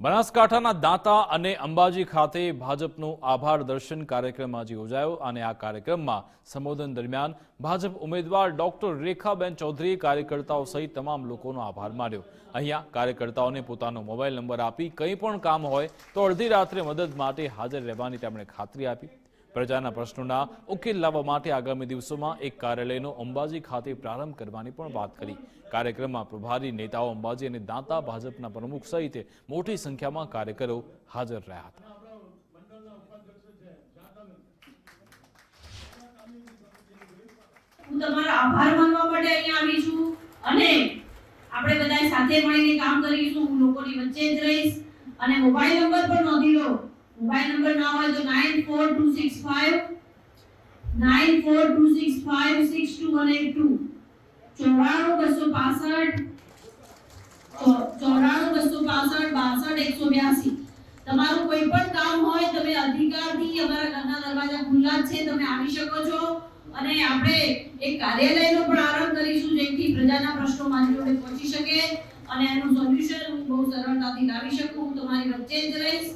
બનાસકાંઠાના દાંતા અને અંબાજી ખાતે ભાજપનો આભાર દર્શન કાર્યક્રમ આજે યોજાયો અને આ કાર્યક્રમમાં સંબોધન દરમિયાન ભાજપ ઉમેદવાર ડોક્ટર રેખાબેન ચૌધરીએ કાર્યકર્તાઓ સહિત તમામ લોકોનો આભાર માન્યો. અહીંયા કાર્યકર્તાઓને પોતાનો મોબાઈલ નંબર આપી કંઈ પણ કામ હોય તો અડધી રાત્રે મદદ માટે હાજર રહેવાની તેમણે ખાતરી આપી. પ્રજાના પ્રશ્નોના ઉકેલ લાવવા માટે આગામી દિવસોમાં એક કાર્યાલયનો અંબાજી ખાતે પ્રારંભ કરવાની પણ વાત કરી. કાર્યક્રમમાં પ્રભારી નેતાઓ અંબાજી અને દાંતા ભાજપના પ્રમુખ સહિત મોટી સંખ્યામાં કાર્યકરો હાજર રહ્યા હતા. હું તમારો આભાર માનવા માટે અહીંયા આવી છું અને આપણે બધા સાથે મળીને કામ કરીશું. હું લોકોની વચ્ચે જ રહીશ અને મોબાઈલ નંબર પણ નોંધી લો. મોબાઈલ નંબર ના હોય તો nine four two six five nine four two six five six two one eight two ચોરાણું બસો પાસઠ ચોરાણું બસો પાસઠ, બાસઠ, એકસો બ્યાસી. તમારું કોઈ પણ કામ હોય, તમે અધિકારથી અમારા ઘરના દરવાજા ખુલ્લા છે, તમે આવી શકો છો. અને આપણે એક કાર્યાલયનો પણ આરંભ કરીશું, જેથી પ્રજાના પ્રશ્નો મારી જોડે પહોંચી શકે. અને એનું સોલ્યુશન હું બહુ સરળતાથી લાવી શકું. હું તમારી વચ્ચે જ રહીશ.